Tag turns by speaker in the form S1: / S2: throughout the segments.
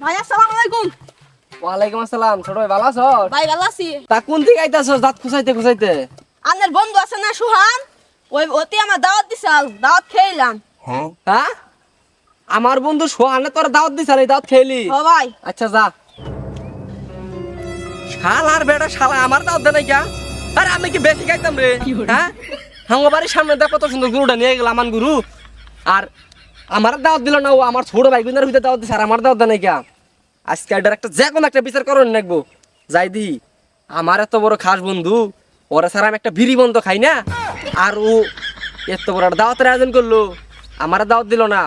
S1: ভাই আসসালামু আলাইকুম।
S2: ওয়ালাইকুম আসসালাম ছোট ভাই ভালো আছো?
S1: ভাই ভালো আছি।
S2: তা কোন দিকে আইতাছো? দাঁত খুঁচাইতে খুঁচাইতে।
S1: আপনার বন্ধু আছে না সুহান? ওই ওতে আমার দাওয়াত দিছাল দাওয়াত খেলাম
S2: হ্যাঁ। আমার বন্ধু সোহানে তোর দাওয়াত দিছ এই দাওয়াত খেলি।
S1: ও ভাই।
S2: আচ্ছা যা। শালার বেটা শালা আমার দাওয়াত দেয় নাই কিয়া আরে আমি কি বেশি খাইতাম রে? হ্যাঁ? আমার বাড়ির সামনে দেখ কত সুন্দর গরুটা নিয়ে গেল আমার গুরু। আর আমার দাওয়াত দিল না, ও আমার ছোট ভাই বোনের ভিতরে দাওয়াত দিছে, আর আমার দাওয়াত দেয় নাই আজকে এটার একটা যে কোনো একটা বিচার করো নাকবো যাই দি, আমার এত বড় খাস বন্ধু, ওরা স্যার আমি একটা বিড়ি বন্ধ খাই না। আর ও এত বড় একটা দাওয়াতের আয়োজন করল, আমার দাওয়াত দিল না।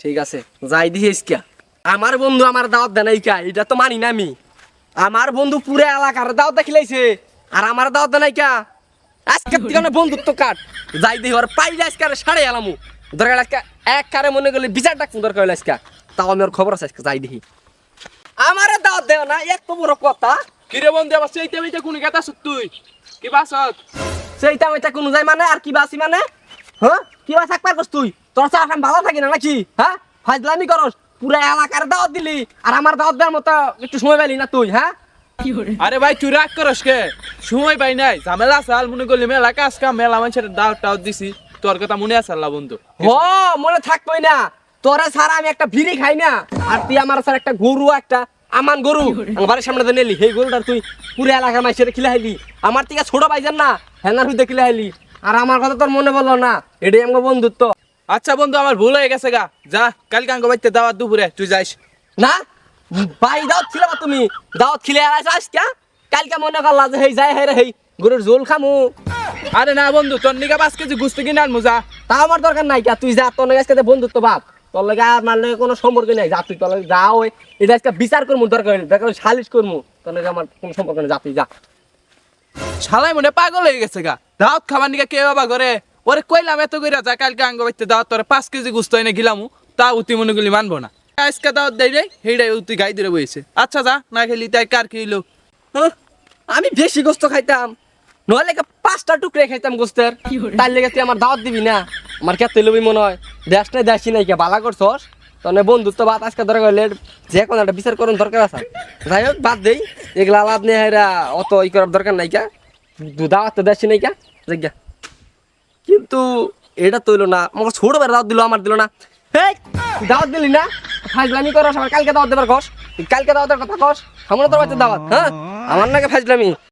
S2: ঠিক আছে, যাই দিস কিয়া আমার বন্ধু আমার দাওয়াত দেয় নাই কিয়া এটা তো মানি না আমি। আমার বন্ধু পুরো এলাকার দাওয়াত দেখিলাইছে আর আমার দাওয়াত দেয় নাই কিয়া আজকে থেকে না বন্ধুত্ব কাট। যাই দিই ওর পাইলে আজকে সাড়ে এলামু। দরকার আজকে এক কারে মনে করলে বিচার ডাকবো দরকার হইলে আজকে। তাও আমি ওর খবর আছে আজকে যাই দিই আমার দাওয়াত দেও না এত বড় কথা।
S3: কিরে বন্ধু আবার সেইতে মেইতে কোন গেতা তুই? কি বাসত?
S2: সেইটা আমি কোনো যাই মানে আর কি বাসি মানে? হ্যাঁ? কি বাস একবার করছ তুই? তোর চা এখন ভালো থাকি না নাকি? হ্যাঁ? ফাজলামি করস পুরা এলাকার দাওয়াত দিলি আর আমার দাওয়াত দেওয়ার মতো একটু সময় পেলি না তুই হ্যাঁ?
S3: আরে ভাই তুই রাগ করস কে? সময় পাই নাই ঝামেলা সাল মনে করলি মেলা কাজ কাম মেলা মানুষের দাওয়াত টাওয়াত দিছি। তোর কথা মনে আছে আল্লাহ বন্ধু?
S2: ও মনে থাকবই না। তোরা ছাড়া আমি একটা ভিড়ি খাই না। আর তুই আমার স্যার একটা গরু একটা আমান গরু। আমার সামনে দিয়ে নিলি। সেই গরুটা তুই পুরো এলাকার মাইসের খিলে হাইলি আমার থেকে ছোট ভাইজান না হেনার হুদে খিলে হাইলি আর আমার কথা তোর মনে বলল না। এটাই আমার বন্ধুত্ব।
S3: আচ্ছা বন্ধু আমার ভুল হয়ে গেছে গা। যা কালকে আঙ্গ বাইতে দাওয়াত দুপুরে তুই যাইস।
S2: না? ভাই দাওয়াত না তুমি? দাওয়াত খিলে আজকে কালকে মনে করলা যে হেই যাই হেরে হেই গরুর ঝোল খামু।
S3: আরে না বন্ধু তোর নিকা পাঁচ কেজি গুস্তি কিনে আনমু যা।
S2: তা আমার দরকার নাই কা তুই যা তোর আজকে বন্ধুত্ব ভাব তোর লাগে আমার লাগে কোনো সম্পর্ক নাই যা তুই তোর লাগে যা ওই এটা আজকে বিচার করব দরকার হইলে দরকার সালিশ করব তোর লাগে আমার কোনো সম্পর্ক নেই যা তুই যা।
S3: শালাই মনে পাগল হয়ে গেছে গা। দাওয়াত খাবার নিকা কে বাবা করে? ওরে কইলাম এত কইরা যা কালকে আঙ্গ বাইতে দাওয়াত তোরে পাঁচ কেজি গুস্ত এনে গিলামু তা উতি মনে করলি মানবো না। আজকে দাওয়াত দেই রে হেইডাই উতি গাই দিরে বইছে। আচ্ছা যা না খেলি তাই কার কি হইল?
S2: হ্যাঁ? আমি বেশি গোস্ত খাইতাম। নইলে কা পাঁচটা টুকরে খাইতাম গোস্তের। তার লেগে তুই আমার দাওয়াত দিবি না? আমার কে লবি মনে হয়। দেশ নাই দেশি নাই কে বালা করছস তনে বন্ধুত্ব বাদ আজকে দরকার যে কোনো একটা বিচার করুন দরকার আছে। যাই হোক বাদ দেই। এগুলা হেরা অত ই করার দরকার নাই কা দাওয়াত তো দেশি নাই কা কিন্তু এটা তৈল না। আমার ছোট বেড়া দাওয়াত দিল আমার দিল না। হেই দাওয়াত দিলি না? ফাজলামি করস আমার কালকে দাওয়াত দেবার তুই কালকে দাওয়াতের কথা কস। আমার তোর বাচ্চা দাওয়াত হ্যাঁ আমার নাকি ফাজলামি।